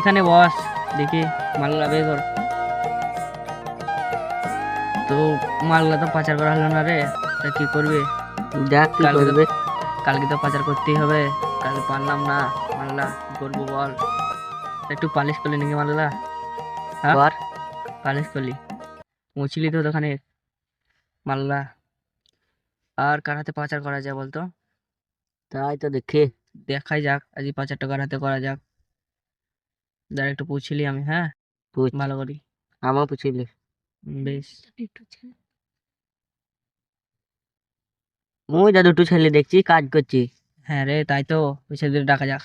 এখানে বস দেখি মালগুলা বের কর। তো মালগুলা তো পাচার করা হলো না রে তা কি করবি? দেখ কি করবে। কালকে তো পাচার করতেই হবে কালকে পারলাম না মালগুলা কি করব বল? একটু পালিশ করলি নাকি মালগুলা? হ্যাঁ? পালিশ করলি? মুছলি তো দোকানে মালগুলা। আর কার হাতে পাচার করা যায় বলতো? তাই তো দেখে। দেখাই যাক আজ পাচারটা কার হাতে করা যাক? যারা একটু পুছলি আমি হ্যাঁ? ভালো করি। আমার পুছিলি বেশ। মুই যা দুটো ছেলে দেখছি কাজ করছি। হ্যাঁ রে তাই তো। ওই ছেলেদের ডাকা যাক।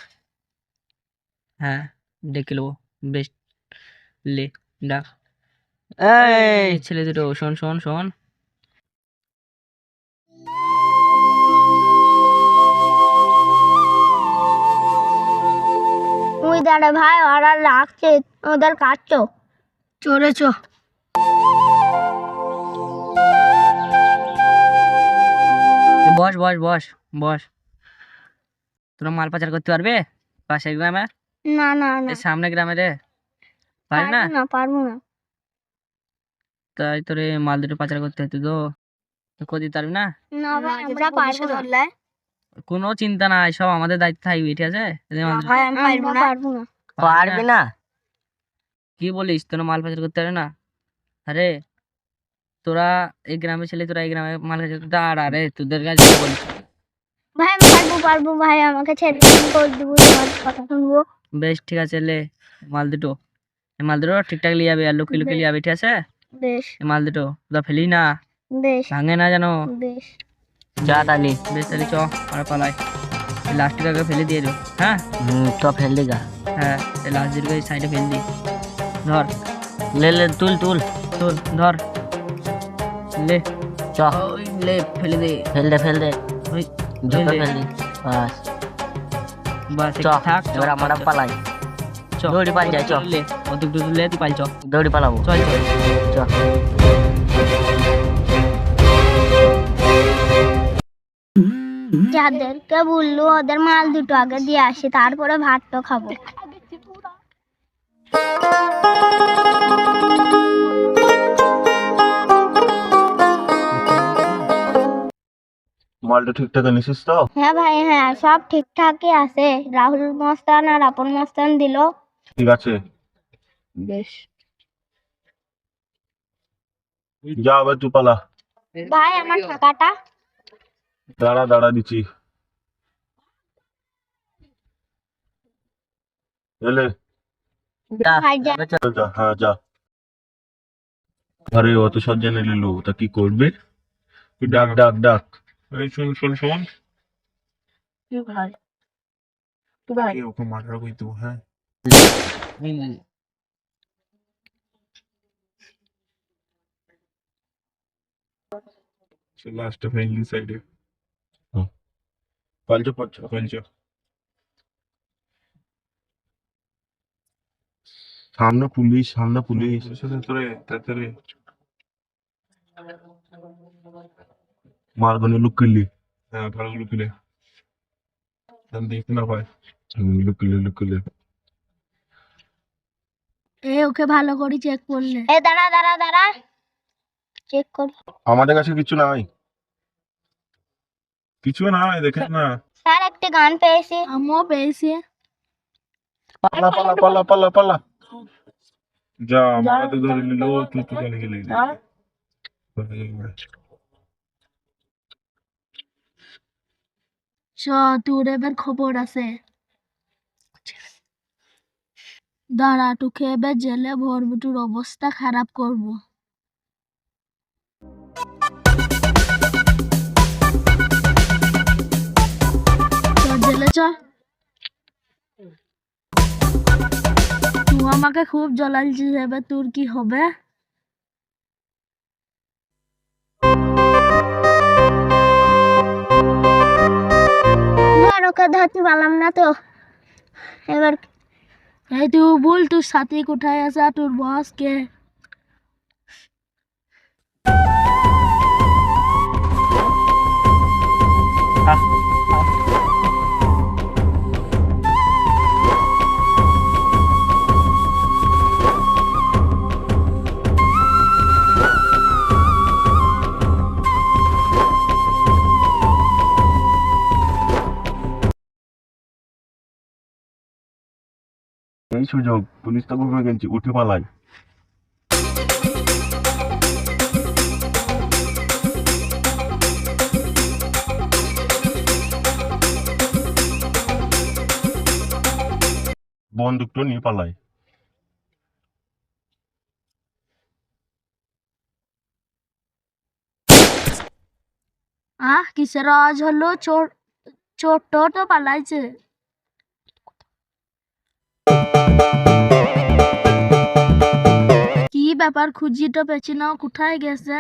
হ্যাঁ ডেকে নেব বেশ। লে ডাক। এই ছেলে দুটো শোন শোন শোন। দাঁড়া ভাই ওরা রাখছে ওদের কাটছো। চড়েছ বস বস বস বস। তোরা মাল পাচার করতে পারবে? পাশে গ্রামে? না না না। সামনে গ্রামে রে। পারবি না? না পারব না। তাই তোরে মাল দুটো পাচার করতে হতো তো। দিতে পারবি না? না ভাই আমরা পারব না। কোনো চিন্তা নাই সব আমাদের দায়িত্ব থাকবে ঠিক আছে? পারব না। পারবি না। কি বলিস তোরা মাল পাচার করতে পারবে না? আরে তোরা এই গ্রামে ছেলে তোরা এই গ্রামে মাল পাচার করতে আর আরে তোদের কাছে বলিস ভাই আমি পারব পারব ভাই আমাকে ছেড়ে দিন করে দেবো তোমার কথা শুনব। বেশ ঠিক আছে লে মাল দুটো। মাল দুটো ঠিকঠাক লিয়ে যাবে আর লুকিয়ে লুকিয়ে লিয়ে যাবে ঠিক আছে? বেশ। মাল দুটো তোরা ফেলি না। বেশ। ভাঙে না জানো বেশ। যা তালি বেশ তাহলে চ আর পালাই এই লাস্টের আগে ফেলে দিয়ে দেবো হ্যাঁ হুম তো ফেল দিগা হ্যাঁ এই লাস্ট দিকে সাইডে ফেলে দি ধর লে লে তুল তুল তোর ধর লে চ ওই লে ফেলে দে ফেল দে ফেল দে ওই ঝোপে ফেল ফেল দে। দি বাস বাস চ একটু থাক চ, এবার আমরা চ, চ, পালাই চ দৌড়ি পাল যাই, চ। লে অত যাদেরকে বলল ওদের মাল দুটো আগে দিয়ে আসি তারপরে ভাতটা খাব। মালটা ঠিকঠাক নিছিস তো? হ্যাঁ ভাই হ্যাঁ সব ঠিকঠাকই আছে। রাহুল মস্তান আর আপন মস্তান দিল। ঠিক আছে। বেশ। যা আবার তুই পালা। ভাই আমার টাকাটা? দাঁড়া দাঁড়া দিচ্ছি। এলে। ভাই হ্যাঁ যা। আরে অত সব জেনে নিল তা কি করবে? তুই ডাক ডাক ডাক। এই শোন শোন শোন। এই ওকে মার্ডার করে দেবো হ্যাঁ? সে লাস্টে সাইডে পালচো পালচো পালচো সামনে পুলিশ সামনে পুলিশ মারগনি লুকিলি হ্যাঁ ভালো লুকিলে দেখতে না পায়। লুকিলে লুকিলে এ ওকে ভালো করে চেক করলে। এ দাঁড়া দাঁড়া দাঁড়া। চেক কর। আমাদের কাছে কিছু নাই। কিছু নাই দেখে না। স্যার একটি গান পেয়েছি। আমিও পেয়েছি। পালা পালা পালা পালা পালা। যা আমাকে তো ধরে নিল তুই তো চলে গেলি। চ তোর এবার খবর আছে। দাঁড়া তোকে এবার জেলে ভরবো তোর অবস্থা খারাপ করব। চ চ তুই আমাকে খুব জ্বলালছিস এবার তোর কি হবে? ওকে ধরতে পারলাম না তো। এবার এই তুই বল তোর সাথে কোথায় আছে তোর বস কে? সুযোগ পুলিশ তো ঘুমে গেছি, উঠে পালাই। বন্দুকটা নিয়ে পালাই। আহ, কিসের আওয়াজ হলো? চোর চোরটো তো পালাইছে। ব্যাপার খুঁজি তো পেছি না কোথায় গেছে?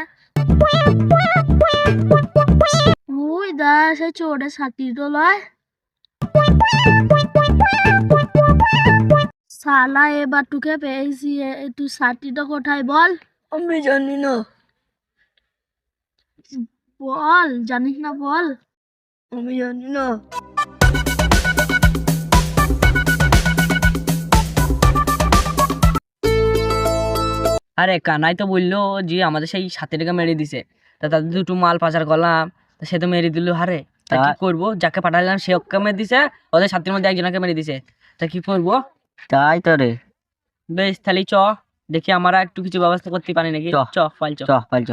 ওই দা সে চোরের সাথী তো লয়। শালা এবার তোকে পেয়েছি তুই সাথীটা কোথায় বল? আমি জানি না। বল জানিস না বল? আমি জানি না। আরে কানাই তো বলল যে আমাদের সেই সাথীটাকে মেরে দিছে। তা তাদের দুটো মাল পাচার করলাম তা সে তো মেরে দিল হারে তা কি করব? যাকে পাঠালাম সে ওকে মেরে দিছে ওদের সাথীর মধ্যে একজনকে মেরে দিছে। তা কি করব? তাই তো রে। বেশ তাহলে চ দেখি আমরা একটু কিছু ব্যবস্থা করতে পারি নাকি? চ। পাল চ। পাল চ।